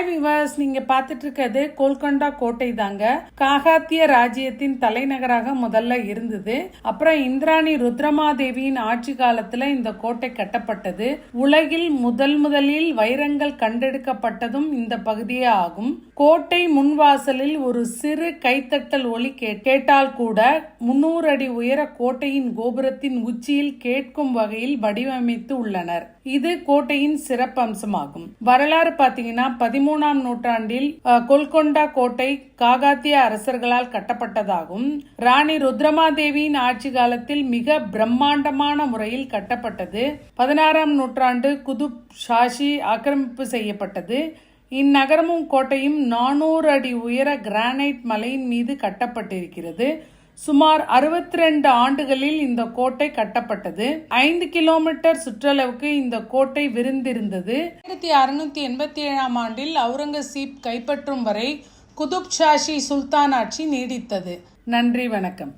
Hi விவாஸ் நீங்க பார்த்துட்டு இருக்கிறது கோல்கொண்டா கோட்டை தாங்க. காகாத்திய ராஜ்யத்தின் தலைநகராக முதல்ல இருந்தது. அப்புறம் இந்திராணி ருத்ரமாதேவியின் ஆட்சி காலத்துல இந்த கோட்டை கட்டப்பட்டது. உலகில் முதல் முதலில் வைரங்கள் கண்டெடுக்கப்பட்டதும் இந்த பகுதியே ஆகும். கோட்டை முன்வாசலில் ஒரு சிறு கைத்தட்டல் ஒளி கேட்டால் கூட முன்னூறு அடி உயர கோட்டையின் கோபுரத்தின் உச்சியில் கேட்கும் வகையில் வடிவமைத்து உள்ளனர். இது கோட்டையின் சிறப்பம்சமாகும். வரலாறு பாத்தீங்கன்னா பதிமூணு பதிமூணாம் நூற்றாண்டில் கொல்கொண்டா கோட்டை காகாத்திய அரசர்களால் கட்டப்பட்டதாகும். ராணி ருத்ரமாதேவியின் ஆட்சி காலத்தில் மிக பிரம்மாண்டமான முறையில் கட்டப்பட்டது. பதினாறாம் நூற்றாண்டு குதுப் ஷாஷி ஆக்கிரமிப்பு செய்யப்பட்டது. இந்நகரமும் கோட்டையும் நானூறு அடி உயர கிரானைட் மலையின் மீது கட்டப்பட்டிருக்கிறது. சுமார் 62 ஆண்டுகளில் இந்த கோட்டை கட்டப்பட்டது. ஐந்து கிலோமீட்டர் சுற்றளவுக்கு இந்த கோட்டை விரிந்திருந்தது. ஆயிரத்தி அறுநூத்தி எண்பத்தி ஏழாம் ஆண்டில் அவுரங்கசீப் கைப்பற்றும் வரை குதுப் ஷாஷி சுல்தான் ஆட்சி நீடித்தது. நன்றி வணக்கம்.